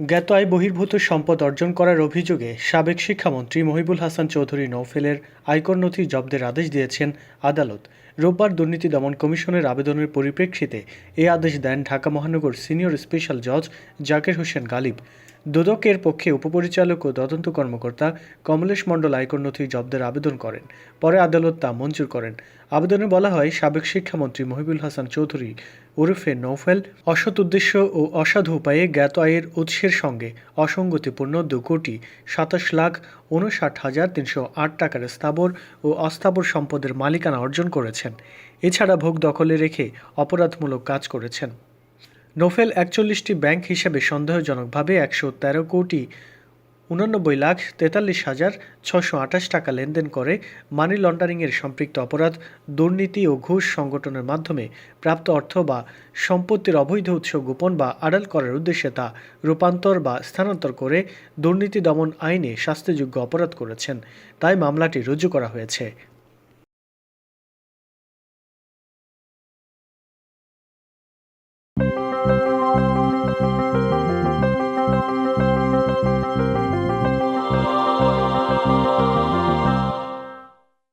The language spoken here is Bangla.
জ্ঞাত আয় বহির্ভূত সম্পদ অর্জন করার অভিযোগে সাবেক শিক্ষামন্ত্রী মহিবুল হাসান চৌধুরী নৌফেলের আয়কর নথি জব্দের আদেশ দিয়েছেন আদালত। রোববার দুর্নীতি দমন কমিশনের আবেদনের পরিপ্রেক্ষিতে এ আদেশ দেন ঢাকা মহানগর সিনিয়র স্পেশাল জজ জাকের হোসেন গালিব। দুদকের পক্ষে উপপরিচালক ও তদন্ত কর্মকর্তা কমলেশ মণ্ডল আয়কর নথি জব্দের আবেদন করেন। পরে আদালত তা মঞ্জুর করেন। আবেদনে বলা হয়, সাবেক শিক্ষামন্ত্রী মহিবুল হাসান চৌধুরী ওরফে নৌফেল অসৎ উদ্দেশ্য ও অসাধু উপায়ে জ্ঞাত আয়ের উৎসের সঙ্গে অসঙ্গতিপূর্ণ দু কোটি সাতাশ লাখ উনষাট হাজার তিনশো আট টাকার স্থাবর ও অস্থাবর সম্পদের মালিকানা অর্জন করেছেন। এছাড়া ভোগ দখলে রেখে অপরাধমূলক কাজ করেছেন। নোফেল একচল্লিশটি ব্যাংক হিসেবে সন্দেহজনকভাবে একশো তেরো কোটি উনানব্বই লাখ তেতাল্লিশ হাজার ছশো আঠাশ টাকা লেনদেন করে মানি লন্ডারিংয়ের সম্পৃক্ত অপরাধ, দুর্নীতি ও ঘুষ সংগঠনের মাধ্যমে প্রাপ্ত অর্থ বা সম্পত্তির অবৈধ উৎস গোপন বা আড়াল করার উদ্দেশ্যে তা রূপান্তর বা স্থানান্তর করে দুর্নীতি দমন আইনে শাস্তিযোগ্য অপরাধ করেছেন। তাই মামলাটি রুজু করা হয়েছে।